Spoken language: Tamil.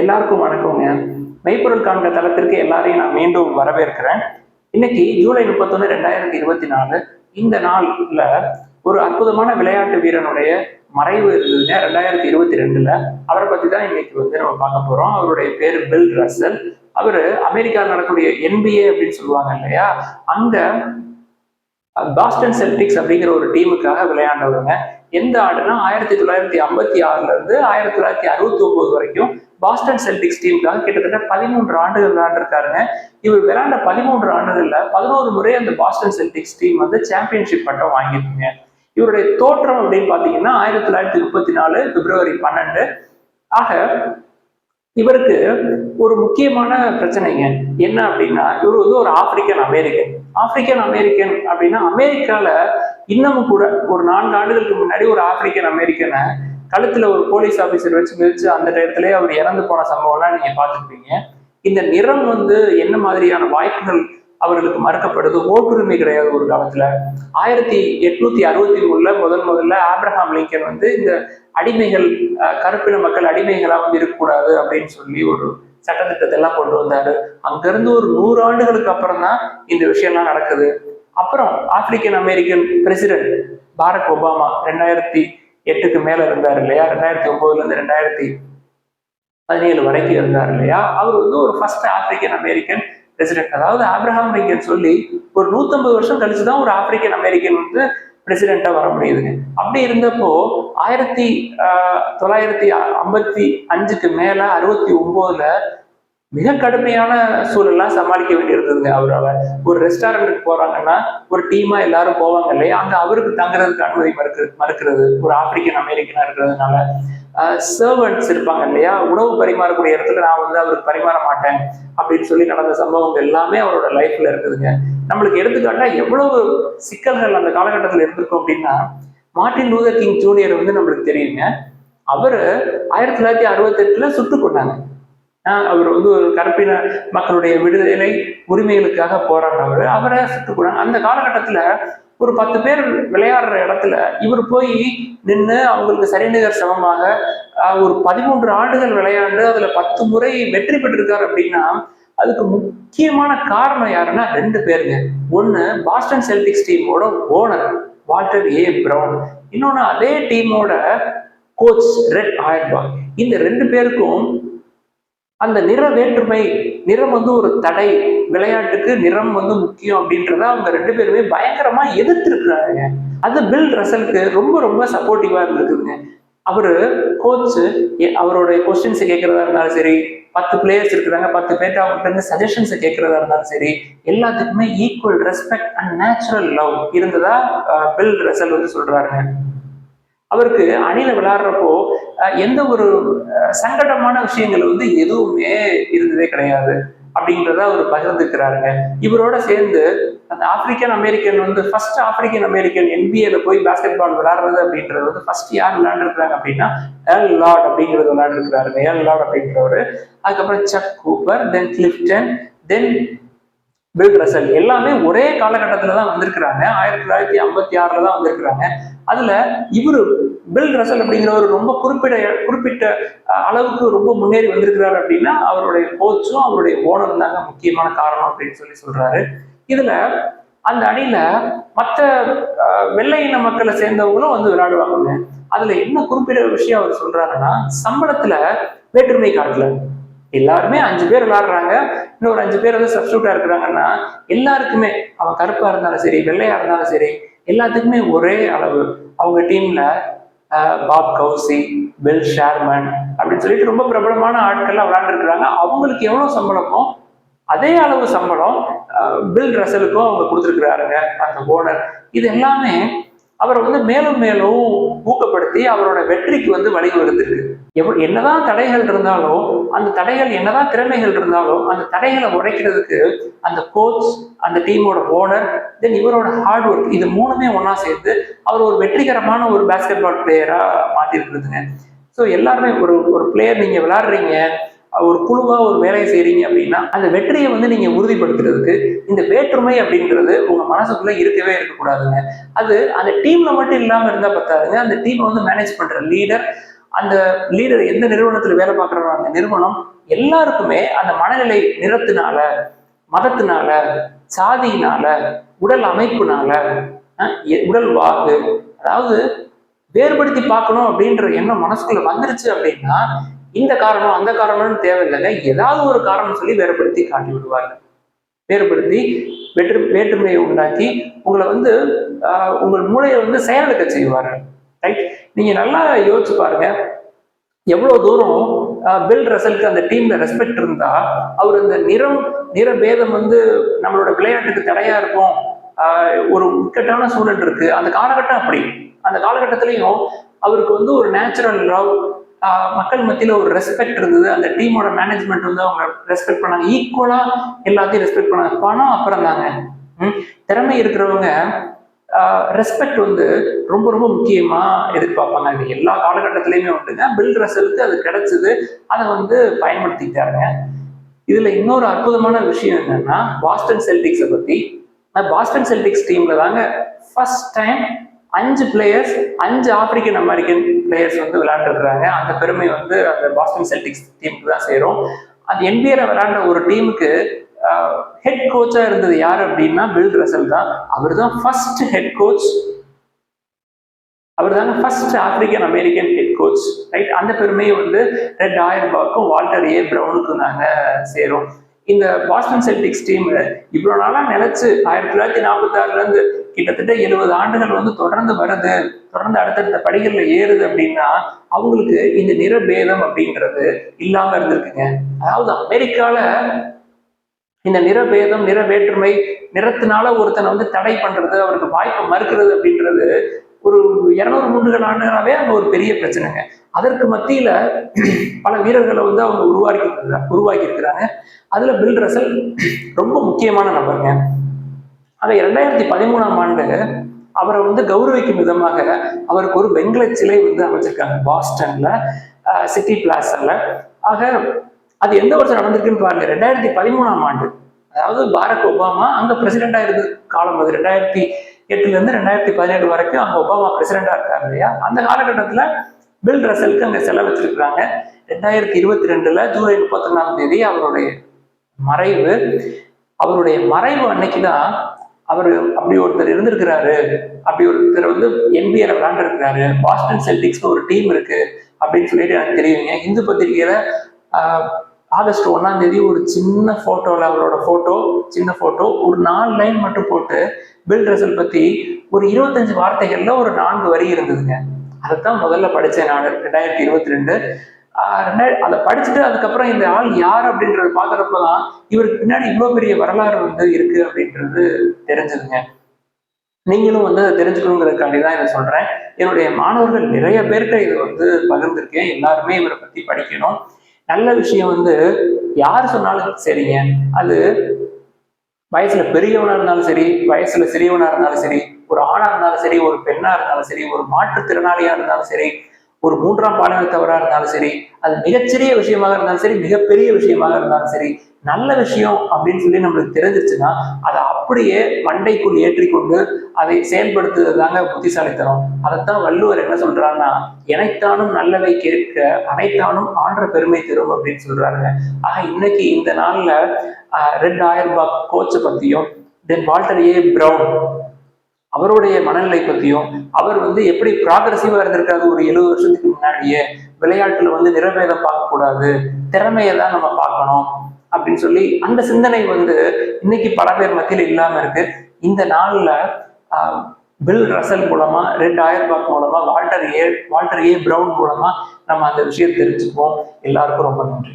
எல்லாருக்கும் வணக்கங்க. மெய்ப்பொருள் காண்க தளத்திற்கு எல்லாரையும் நான் மீண்டும் வரவேற்கிறேன். இன்னைக்கு ஜூலை முப்பத்தொன்னு ரெண்டாயிரத்தி இருபத்தி நாலு. இந்த நாள்ல ஒரு அற்புதமான விளையாட்டு வீரனுடைய மறைவு இருந்ததுங்க ரெண்டாயிரத்தி இருபத்தி ரெண்டுல. அவரை பத்தி தான் இன்னைக்கு வந்து நம்ம பார்க்க போறோம். அவருடைய பேர் பில் ரசல். அவரு அமெரிக்காவில் நடக்கக்கூடிய என்பிஏ அப்படின்னு சொல்லுவாங்க இல்லையா? அங்க பாஸ்டன் செல்டிக்ஸ் அப்படிங்கிற ஒரு டீமுக்காக விளையாண்டவங்க எந்த ஆண்டுனா ஆயிரத்தி தொள்ளாயிரத்தி ஐம்பத்தி ஆறுல இருந்து ஆயிரத்தி தொள்ளாயிரத்தி அறுபத்தி ஒன்பது வரைக்கும் பாஸ்டன் செல்டிக்ஸ் டீமுக்காக கிட்டத்தட்ட பதிமூன்று ஆண்டுகள் விளையாண்டுருக்காருங்க. இவர் விளையாண்ட பதிமூன்று ஆண்டுகள்ல பதினோரு முறை அந்த பாஸ்டன் செல்டிக்ஸ் டீம் வந்து சாம்பியன்ஷிப் பட்டம் வாங்கியிருக்குங்க. இவருடைய தோற்றம் அப்படின்னு பாத்தீங்கன்னா ஆயிரத்தி தொள்ளாயிரத்தி முப்பத்தி நாலு பிப்ரவரி பன்னெண்டு. ஆக இவருக்கு ஒரு முக்கியமான பிரச்சனைங்க. என்ன அப்படின்னா இவர் வந்து ஒரு ஆப்பிரிக்கன் அமெரிக்கன் ஆப்பிரிக்கன் அமெரிக்கன் அப்படின்னா அமெரிக்கால இன்னமும் கூட ஒரு நான்கு ஆண்டுகளுக்கு முன்னாடி ஒரு ஆப்பிரிக்கன் அமெரிக்கனை கழுத்துல ஒரு போலீஸ் ஆபீசர் வச்சு மிதிச்சு அந்த டயத்திலேயே அவர் இறந்து போன சம்பவம்லாம் நீங்க பார்த்துருப்பீங்க. இந்த நிறம் வந்து என்ன மாதிரியான வாய்ப்புகள் அவர்களுக்கு மறுக்கப்படுது? ஓட்டுரிமை கிடையாது ஒரு காலத்துல. ஆயிரத்தி எட்நூத்தி அறுபத்தி மூணுல முதல் முதல்ல ஆப்ரஹாம் லிங்கன் வந்து இந்த அடிமைகள் கருப்பின மக்கள் அடிமைகளா வந்து இருக்கக்கூடாது அப்படின்னு சொல்லி ஒரு சட்டத்திட்டத்தை எல்லாம் கொண்டு வந்தாரு. அங்கிருந்து ஒரு நூறு ஆண்டுகளுக்கு அப்புறம் தான் இந்த விஷயம்லாம் நடக்குது. அப்புறம் African American president Barack Obama ரெண்டாயிரத்தி எட்டுக்கு மேல இருந்தார் இல்லையா? ரெண்டாயிரத்தி ஒன்பதுல இருந்து ரெண்டாயிரத்தி பதினேழு வரைக்கும் இருந்தார் இல்லையா? அவர் வந்து ஒரு ஃபர்ஸ்ட் ஆப்பிரிக்கன் அமெரிக்கன் பிரசிடென்ட் அதாவது ஆப்ரஹாம் லிங்கன் சொல்லி ஒரு நூத்தம்பது வருஷம் கழிச்சு தான் ஒரு ஆப்பிரிக்கன் அமெரிக்கன் வந்து பிரசிடென்ட்டா வர முடியுதுங்க. அப்படி இருந்தப்போ ஆயிரத்தி ஆஹ், தொள்ளாயிரத்தி ஐம்பத்தி அஞ்சுக்கு மேல அறுபத்தி ஒன்பதுல மிக கடுமையான சூழல்லாம் சமாளிக்க வேண்டியிருந்ததுங்க. அவரால் ஒரு ரெஸ்டாரண்ட்டுக்கு போறாங்கன்னா ஒரு டீமா எல்லாரும் போவாங்க இல்லையா? அங்க அவருக்கு தங்குறதுக்கு அனுமதி மறுக்கு மறுக்கிறது. ஒரு ஆப்பிரிக்கன் அமெரிக்கனா இருக்கிறதுனால. சர்வன்ட்ஸ் இருப்பாங்க இல்லையா? உணவு பரிமாறக்கூடிய இடத்துல நான் வந்து அவருக்கு பரிமாற மாட்டேன் அப்படின்னு சொல்லி நடந்த சம்பவங்கள் எல்லாமே அவரோட லைஃப்ல இருக்குதுங்க. நம்மளுக்கு எடுத்துக்காட்டா எவ்வளவு சிக்கல்கள் அந்த காலகட்டத்தில் இருந்திருக்கும் அப்படின்னா மார்ட்டின் லூதர் கிங் ஜூனியர் வந்து நம்மளுக்கு தெரியுங்க. அவரு ஆயிரத்தி தொள்ளாயிரத்தி அறுபத்தெட்டுல சுட்டு கொண்டாங்க. அவர் வந்து ஒரு கருப்பின மக்களுடைய விடுதலை உரிமைகளுக்காக போராடுறவர். அவரை சுட்டுக் அந்த காலகட்டத்துல ஒரு பத்து பேர் விளையாடுற இடத்துல இவர் போய் நின்று அவங்களுக்கு சரிநிகர் சமமாக ஒரு பதிமூன்று ஆண்டுகள் விளையாண்டு அதுல பத்து முறை வெற்றி பெற்றிருக்காரு அப்படின்னா அதுக்கு முக்கியமான காரணம் யாருன்னா ரெண்டு பேருங்க. ஒன்று பாஸ்டன் செல்டிக்ஸ் டீமோட ஓனர் வால்டர் ஏ. பிரவுன். இன்னொன்னு அதே டீமோட கோச் ரெட் ஆயர்பா இந்த ரெண்டு பேருக்கும் அந்த நிற வேற்றுமை நிறம் வந்து ஒரு தடை விளையாட்டுக்கு நிறம் வந்து முக்கியம் அப்படின்றத அவங்க ரெண்டு பேருமே பயங்கரமா எதிர்த்திருக்கிறாங்க. அது பில் ரசலுக்கு ரொம்ப ரொம்ப சப்போர்ட்டிவா இருந்திருக்குங்க அவரு கோச் அவருடைய கொஸ்டின்ஸ் கேட்கறதா இருந்தாலும் சரி பத்து பிளேயர்ஸ் இருக்கிறாங்க பத்து பேர்ட்ட அவங்ககிட்ட இருந்து சஜஷன்ஸ் கேட்கறதா இருந்தாலும் சரி எல்லாத்துக்குமே equal respect and natural love இருந்ததா பில் ரசல் வந்து சொல்றாருங்க. அவருக்கு அணில விளையாடுறப்போ எந்த ஒரு சங்கடமான விஷயங்கள் வந்து எதுவுமே இருந்ததே கிடையாது அப்படின்றத அவர் பகிர்ந்துக்கிறாருங்க. இவரோட சேர்ந்து அந்த ஆப்பிரிக்கன் அமெரிக்கன் வந்து ஃபர்ஸ்ட் ஆப்பிரிக்கன் அமெரிக்கன் என்பிஏல போய் பாஸ்கெட் பால் விளையாடுறது அப்படின்றது வந்து ஃபர்ஸ்ட் யார் விளையாண்டுருக்காங்க அப்படின்னா எல் லார்ட் அப்படிங்கிறது விளையாண்டுருக்கிறாருங்க. எல் லார்ட் அப்படின்றவர். அதுக்கப்புறம் Chuck Cooper then Clifton then Bill Russell எல்லாமே ஒரே காலகட்டத்தில் தான் வந்திருக்கிறாங்க. ஆயிரத்தி தொள்ளாயிரத்தி ஐம்பத்தி ஆறில் தான் வந்திருக்கிறாங்க. அதுல இவரு பில் ரசல் அப்படிங்கிறவர் ரொம்ப குறிப்பிட்ட குறிப்பிட்ட அளவுக்கு ரொம்ப முன்னேறி வந்திருக்கிறாரு அப்படின்னா அவருடைய கோச்சும் அவருடைய ஓனரும் தாங்க முக்கியமான காரணம் அப்படின்னு சொல்லி சொல்றாரு. இதுல அந்த அணியில மற்ற வெள்ளை இன மக்களை சேர்ந்தவங்களும் வந்து விளையாடுவாங்க அதுல என்ன குறிப்பிட்ட விஷயம் அவர் சொல்றாருன்னா சம்பளத்துல வேற்றுமை காட்டல. எல்லாருமே அஞ்சு பேர் விளையாடுறாங்க. இன்னொரு அஞ்சு பேர் வந்து சப்ஸ்டியூட்டா இருக்கிறாங்கன்னா எல்லாருக்குமே அவன் கருப்பா இருந்தாலும் சரி வெள்ளையா இருந்தாலும் சரி எல்லாத்துக்குமே ஒரே அளவு. அவங்க டீம்ல பாப் கவுசி பில் ஷேர்மன் அப்படின்னு சொல்லிட்டு ரொம்ப பிரபலமான ஆட்கள்லாம் விளையாண்டுருக்குறாங்க. அவங்களுக்கு எவ்வளோ சம்பளமோ அதே அளவு சம்பளம் பில் ரசலுக்கும் அவங்க கொடுத்துருக்குறாருங்க அந்த ஓனர். இது எல்லாமே அவரை வந்து மேலும் மேலும் ஊக்கப்படுத்தி அவரோட வெற்றிக்கு வந்து வழிவகுத்துருக்கு. எவ் என்னதான் தடைகள் இருந்தாலும் அந்த தடைகள் என்னதான் திறமைகள் இருந்தாலும் அந்த தடைகளை உடைக்கிறதுக்கு அந்த கோச் அந்த டீமோட ஓனர் தென் இவரோட ஹார்ட் ஒர்க் இது மூணுமே ஒன்றா சேர்த்து அவர் ஒரு வெற்றிகரமான ஒரு பேஸ்கெட் பால் பிளேயராக மாற்றிருக்குதுங்க ஸோ எல்லாருமே ஒரு ஒரு பிளேயர் நீங்கள் விளாடுறீங்க ஒரு குழுவாக ஒரு வேலையை செய்கிறீங்க அப்படின்னா அந்த வெற்றியை வந்து நீங்கள் உறுதிப்படுத்துறதுக்கு இந்த வேற்றுமை அப்படின்றது உங்கள் மனசுக்குள்ளே இருக்கவே இருக்கக்கூடாதுங்க. அது அந்த டீமில் மட்டும் இல்லாமல் இருந்தால் பத்தாதுங்க. அந்த டீமை வந்து மேனேஜ் பண்ணுற லீடர் அந்த லீடர் எந்த நிறுவனத்துல வேலை பார்க்குறாரோ அந்த நிறுவனம் எல்லாருக்குமே அந்த மனநிலை நிறத்தினால மதத்தினால சாதியினால உடல் அமைப்புனால எ- உடல் வாக்கு அதாவது வேறுபடுத்தி பார்க்கணும் அப்படின்ற எண்ணம் மனசுக்குள்ள வந்துருச்சு அப்படின்னா இந்த காரணம் அந்த காரணம்னு தேவையில்லைங்க. ஏதாவது ஒரு காரணம் சொல்லி வேறுபடுத்தி காட்டி விடுவாங்க. வேறுபடுத்தி வேற்று வேற்றுமையை உண்டாக்கி உங்களை வந்து உங்கள் மூளையை வந்து செயலுக்க செய்வார்கள். ரைட் நீங்க நல்லா யோசிச்சு பாருங்க. எவ்வளவு தூரம் பில் ரசலுக்கு அந்த டீம்ல ரெஸ்பெக்ட் இருந்தா அவர் இந்த நிறம் நிறபேதம் வந்து நம்மளோட விளையாட்டுக்கு தடையா இருக்கும். ஒரு இக்கட்டான சூழல் இருக்கு. அந்த காலகட்டம் அப்படி. அந்த காலகட்டத்திலையும் அவருக்கு வந்து ஒரு நேச்சுரல் லவ் மக்கள் மத்தியில ஒரு ரெஸ்பெக்ட் இருந்தது. அந்த டீமோட மேனேஜ்மெண்ட் வந்து அவங்க ரெஸ்பெக்ட் பண்ணாங்க. ஈக்குவலா எல்லாத்தையும் ரெஸ்பெக்ட் பண்ணாங்க. பணம் அப்புறம் தாங்க. திறமை இருக்கிறவங்க ரெஸ்பெக்ட் வந்து ரொம்ப ரொம்ப முக்கியமா எதிர்பார்ப்பாங்க. இது எல்லா காலகட்டத்திலையுமே உண்டுங்க. பில் ரசலுக்கு அது கிடைச்சது. அதை வந்து பயன்படுத்திக்கிட்டாருங்க. இதுல இன்னொரு அற்புதமான விஷயம் என்னன்னா பாஸ்டன் செல்டிக்ஸை பத்தி. நான் பாஸ்டன் செல்டிக்ஸ் டீம்ல தாங்க ஃபர்ஸ்ட் டைம் அஞ்சு பிளேயர்ஸ் அஞ்சு ஆப்பிரிக்கன் அமெரிக்கன் பிளேயர்ஸ் வந்து விளையாண்டுருக்குறாங்க. அந்த பெருமை வந்து அந்த பாஸ்டன் செல்டிக்ஸ் டீமுக்கு தான் சேரும். அந்த என்பிஏல விளையாண்ட ஒரு டீமுக்கு ஹெட் கோச்சாக இருந்தது யார் அப்படின்னா பில் ரசல் தான். அவர் தான் ஃபர்ஸ்ட் ஹெட் கோச் அவர் தாங்க first African American head coach right அந்த பெருமையை வந்து ரெட் ஆயர்பாக்கும் வால்டர் ஏ ப்ரௌனுக்கும் நாங்கள் சேரும். இந்த பாஸ்டன் செல்டிக்ஸ் டீம் இவ்வளோ நாளாக நிலைச்சு ஆயிரத்தி தொள்ளாயிரத்தி நாற்பத்தி ஆறுலேருந்து கிட்டத்தட்ட எழுபது ஆண்டுகள் வந்து தொடர்ந்து வருது தொடர்ந்து அடுத்தடுத்த படிகளில் ஏறுது அப்படின்னா அவங்களுக்கு இந்த நிறபேதம் அப்படின்றது இல்லாமல் இருந்திருக்குங்க. அதாவது அமெரிக்காவில் இந்த நிறபேதம் நிற வேற்றுமை நிறத்தினால ஒருத்தனை வந்து தடை பண்றது அவருக்கு வாய்ப்பை மறுக்கிறது அப்படின்றது ஒரு இருநூறு மூன்றுகள் ஆண்டுகளாவே அங்க ஒரு பெரிய பிரச்சனைங்க. அதற்கு மத்தியில பல வீரர்களை வந்து அவங்க உருவாக்கி உருவாக்கி இருக்கிறாங்க அதுல பில் ரசல் ரொம்ப முக்கியமான நபருங்க. ஆக இரண்டாயிரத்தி பதிமூணாம் ஆண்டு அவரை வந்து கௌரவிக்கும் விதமாக அவருக்கு ஒரு வெண்கல சிலை வந்து அமைச்சிருக்காங்க பாஸ்டன்ல சிட்டி பிளாஸால ஆக அது எந்த வருஷம் நடந்திருக்குன்னு பாருங்க. ரெண்டாயிரத்தி பதிமூணாம் ஆண்டு. அதாவது பாரக் ஒபாமா அங்க பிரசிடென்டா இருந்த காலம் அது ரெண்டாயிரத்தி எட்டுல இருந்து ரெண்டாயிரத்தி பதினேழு வரைக்கும் அங்க ஒபாமா பிரசிடென்டா இருக்காங்க இல்லையா? அந்த காலகட்டத்துல பில் ரசலுக்கு அங்க செலவு ரெண்டாயிரத்தி இருபத்தி ரெண்டுல ஜூலை முப்பத்தி ஒன்றாம் தேதி அவருடைய மறைவு. அவருடைய மறைவு அன்னைக்கு தான் அவர் அப்படி ஒருத்தர் இருந்திருக்கிறாரு. அப்படி ஒருத்தர் வந்து என்பிஏல விளாண்டுருக்கிறாரு பாஸ்டன் செல்டிக்ஸ்னு ஒரு டீம் இருக்கு அப்படின்னு சொல்லிட்டு எனக்கு தெரியுங்க. இந்து பத்திரிகையில ஆஹ், ஆகஸ்ட் ஒன்றாம் தேதி ஒரு சின்ன ஃபோட்டோவில் அவரோட ஃபோட்டோ சின்ன ஃபோட்டோ ஒரு நாலு லைன் மட்டும் போட்டு பில் ரசல் பற்றி ஒரு இருபத்தஞ்சு வார்த்தைகள்ல ஒரு நான்கு வரி இருந்ததுங்க. அதைத்தான் முதல்ல படித்தேன் நான் ரெண்டாயிரத்தி இருபத்தி ரெண்டு ரெண்டாயிரம் அதை படிச்சுட்டு அதுக்கப்புறம் இந்த ஆள் யார் அப்படின்றத பாக்குறப்பதான் இவருக்கு பின்னாடி இவ்வளவு பெரிய வரலாறு வந்து இருக்கு அப்படின்றது தெரிஞ்சதுங்க. நீங்களும் வந்து அதை தெரிஞ்சுக்கணுங்கிறதுக்காண்டி தான் இதை சொல்கிறேன் என்னுடைய மாணவர்கள் நிறைய பேர்கிட்ட இதை வந்து பகிர்ந்திருக்கேன். எல்லாருமே இவரை பற்றி படிக்கணும். நல்ல விஷயம் வந்து யார் சொன்னாலும் சரிங்க. அது வயசுல பெரியவனா இருந்தாலும் சரி வயசுல சிறியவனா இருந்தாலும் சரி ஒரு ஆணா இருந்தாலும் சரி ஒரு பெண்ணா இருந்தாலும் சரி ஒரு மாற்றுத்திறனாளியா இருந்தாலும் சரி ஒரு மூன்றாம் பாலினத்தவரா இருந்தாலும் சரி அது மிகச்சிறிய விஷயமாக இருந்தாலும் சரி மிகப்பெரிய விஷயமாக இருந்தாலும் சரி நல்ல விஷயம் அப்படின்னு சொல்லி நம்மளுக்கு தெரிஞ்சிச்சுன்னா அதை அப்படியே மண்டைக்குள் ஏற்றிக்கொண்டு அதை செயல்படுத்துவது தாங்க புத்திசாலித்தனம். அதைத்தான் வள்ளுவர் என்ன சொல்றாருன்னா இணைத்தானும் நல்லவை கேட்க அனைத்தானும் ஆன்ற பெருமை தரும் அப்படின்னு சொல்றாருங்க. ஆக இன்னைக்கு இந்த நாள்ல ரெட் ஆயர்பாக் கோச்சை பத்தியும் தென் வால்டர் ஏ. பிரவுன் அவருடைய மனநிலை பற்றியும் அவர் வந்து எப்படி ப்ராகிரசிவா இருந்திருக்காரு ஒரு எழுபது வருஷத்துக்கு முன்னாடியே விளையாட்டில் வந்து நிறபேதம் பார்க்கக்கூடாது திறமையை தான் நம்ம பார்க்கணும் அப்படின்னு சொல்லி அந்த சிந்தனை வந்து இன்னைக்கு பல பேர் மத்தியில் இல்லாமல் இருக்கு. இந்த நாளில் பில் ரசல் மூலமா ரெட் ஆயர்பாக் மூலமா Walter A Walter A Brown மூலமா நம்ம அந்த விஷயம் தெரிஞ்சுக்குவோம். எல்லாருக்கும் ரொம்ப நன்றி.